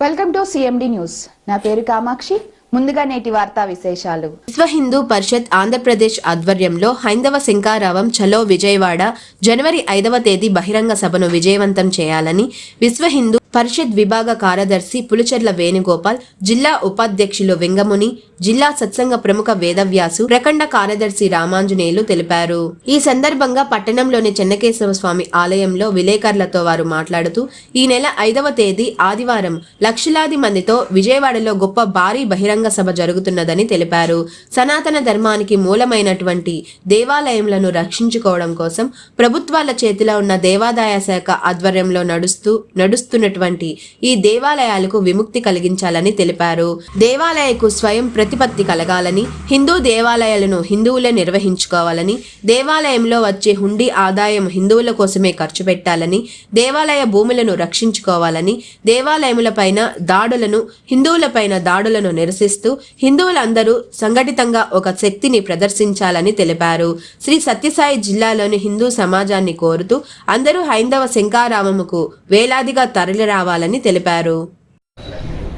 Welcome to CMD news. నా పేరు కామాక్షి. ముందుగా నేటి వార్తా విశేషాలు. విశ్వ హిందూ పరిషత్ ఆంధ్రప్రదేశ్ ఆధ్వర్యంలో హైందవ శంకారావం చలో విజయవాడ జనవరి ఐదవ తేదీ బహిరంగ సభను విజయవంతం చేయాలని విశ్వ హిందూ పరిషత్ విభాగ కార్యదర్శి పులిచెర్ల వేణుగోపాల్ జిల్లా ఉపాధ్యక్షులు వెంగముని జిల్లా సత్సంగ ప్రముఖ వేదవ్యాసు ప్రఖండ కార్యదర్శి రామాంజనేయులు తెలిపారు. ఈ సందర్భంగా పట్టణంలోని చెన్నకేశవ స్వామి ఆలయంలో విలేకరులతో వారు మాట్లాడుతూ ఈ నెల ఐదవ తేదీ ఆదివారం లక్షలాది మందితో విజయవాడలో గొప్ప భారీ బహిరంగ సభ జరుగుతున్నదని తెలిపారు. సనాతన ధర్మానికి మూలమైనటువంటి దేవాలయంలను రక్షించుకోవడం కోసం ప్రభుత్వాల చేతిలో ఉన్న దేవాదాయ శాఖ ఆధ్వర్యంలో నడుస్తూ నడుస్తున్నటువంటి ఈ దేవాలయాలకు విముక్తి కలిగించాలని తెలిపారు. దేవాలయకు స్వయం ప్రతిపత్తి కలగాలని హిందూ దేవాలయాలను హిందువులే నిర్వహించుకోవాలని దేవాలయంలో వచ్చే హుండీ ఆదాయం హిందువుల కోసమే ఖర్చు పెట్టాలని దేవాలయ భూములను రక్షించుకోవాలని దేవాలయములపైన దాడులను హిందువులపైన దాడులను నిరసిస్తూ హిందువులందరూ సంఘటితంగా ఒక శక్తిని ప్రదర్శించాలని తెలిపారు. శ్రీ సత్యసాయి జిల్లాలోని హిందూ సమాజాన్ని కోరుతూ అందరూ హైందవ శంకారామముకు వేలాదిగా తరలిరావాలని తెలిపారు.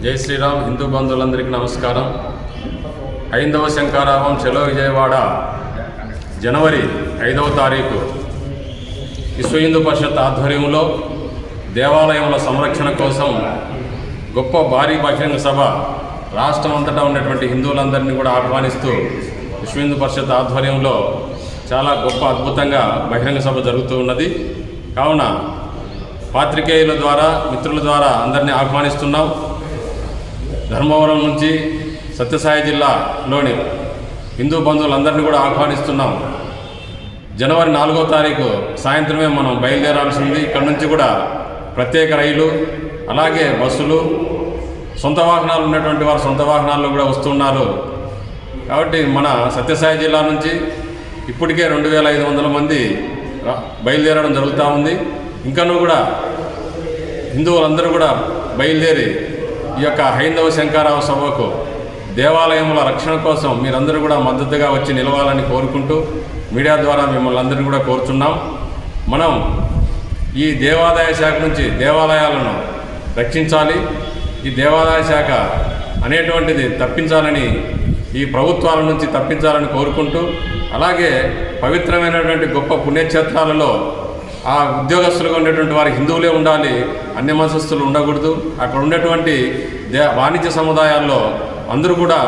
జై శ్రీరామ్ హిందూ బంధువులందరికీ నమస్కారం. ఐదవ శంకారావం చెలో విజయవాడ జనవరి ఐదవ తారీఖు. విశ్వ హిందూ పరిషత్ ఆధ్వర్యంలో దేవాలయముల సంరక్షణ కోసం గొప్ప భారీ బహిరంగ సభ రాష్ట్రం అంతటా ఉన్నటువంటి హిందువులందరినీ కూడా ఆహ్వానిస్తూ విశ్వ హిందూ పరిషత్ ఆధ్వర్యంలో చాలా గొప్ప అద్భుతంగా బహిరంగ సభ జరుగుతూ ఉన్నది. కావున పాత్రికేయుల ద్వారా మిత్రుల ద్వారా అందరినీ ఆహ్వానిస్తున్నాం. ధర్మవరం నుంచి సత్యసాయి జిల్లాలోని హిందూ బంధువులందరినీ కూడా ఆహ్వానిస్తున్నాం. జనవరి నాలుగో తారీఖు సాయంత్రమే మనం బయలుదేరాల్సింది. ఇక్కడ నుంచి కూడా ప్రత్యేక రైలు అలాగే బస్సులు సొంత వాహనాలు ఉన్నటువంటి వారు సొంత వాహనాల్లో కూడా వస్తున్నారు. కాబట్టి మన సత్యసాయి జిల్లా నుంచి ఇప్పటికే రెండు వేల ఐదు వందల మంది బయలుదేరడం జరుగుతూ ఉంది. ఇంకనూ కూడా హిందువులందరూ కూడా బయలుదేరి ఈ యొక్క హైందవ శంకారావ సభకు దేవాలయముల రక్షణ కోసం మీరందరూ కూడా మద్దతుగా వచ్చి నిలవాలని కోరుకుంటూ మీడియా ద్వారా మిమ్మల్ని అందరినీ కూడా కోరుచున్నాం. మనం ఈ దేవాదాయ శాఖ నుంచి దేవాలయాలను రక్షించాలి. ఈ దేవాదాయ శాఖ అనేటువంటిది తప్పించాలని ఈ ప్రభుత్వాల నుంచి తప్పించాలని కోరుకుంటూ అలాగే పవిత్రమైనటువంటి గొప్ప పుణ్యక్షేత్రాలలో ఆ ఉద్యోగస్తులుగా ఉండేటువంటి వారి హిందువులే ఉండాలి అన్య మతస్థులు ఉండకూడదు. అక్కడ ఉండేటువంటి దే వాణిజ్య సముదాయాల్లో అందరూ కూడా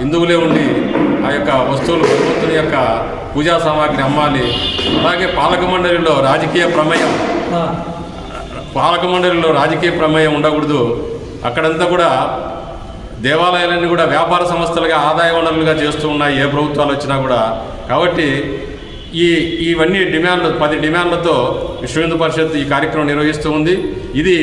హిందువులే ఉండి ఆ యొక్క వస్తువులు భగవంతుని యొక్క పూజా సామాగ్రి అమ్మాలి. అలాగే పాలక మండలిలో రాజకీయ ప్రమేయం. పాలక మండలిలో రాజకీయ ప్రమేయం ఉండకూడదు. అక్కడంతా కూడా దేవాలయాలన్నీ కూడా వ్యాపార సంస్థలుగా ఆదాయ వనరులుగా చేస్తూ ఉన్నాయి ఏ ప్రభుత్వాలు వచ్చినా కూడా. కాబట్టి ఈ ఇవన్నీ డిమాండ్లు పది డిమాండ్లతో విశ్వ హిందూ పరిషత్ ఈ కార్యక్రమం నిర్వహిస్తూ ఉంది. ఇది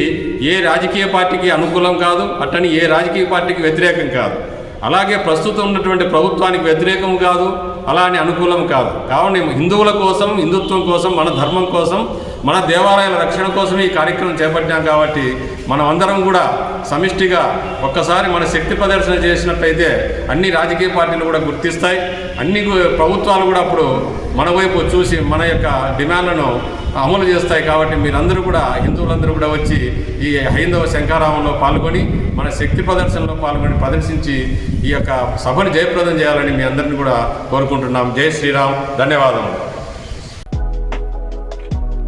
ఏ రాజకీయ పార్టీకి అనుకూలం కాదు అట్టని ఏ రాజకీయ పార్టీకి వ్యతిరేకం కాదు. అలాగే ప్రస్తుతం ఉన్నటువంటి ప్రభుత్వానికి వ్యతిరేకం కాదు అలా అని అనుకూలం కాదు. కావున హిందువుల కోసం హిందుత్వం కోసం మన ధర్మం కోసం మన దేవాలయాల రక్షణ కోసం ఈ కార్యక్రమం చేపట్టాం కాబట్టి మనం అందరం కూడా సమిష్టిగా ఒక్కసారి మన శక్తి ప్రదర్శన చేసినట్టయితే అన్ని రాజకీయ పార్టీలు కూడా గుర్తిస్తాయి. అన్ని ప్రభుత్వాలు కూడా అప్పుడు మన వైపు చూసి మన యొక్క డిమాండ్లను అమలు చేస్తాయి కాబట్టి మీరందరూ కూడా హిందువులందరూ కూడా వచ్చి ఈ హైందవ శంకారామంలో పాల్గొని మన శక్తి ప్రదర్శనలో పాల్గొని ప్రదర్శించి ఈ యొక్క సభను జయప్రదం చేయాలని మీ అందరిని కూడా కోరుకుంటున్నాం. జై శ్రీరామ్. ధన్యవాదములు.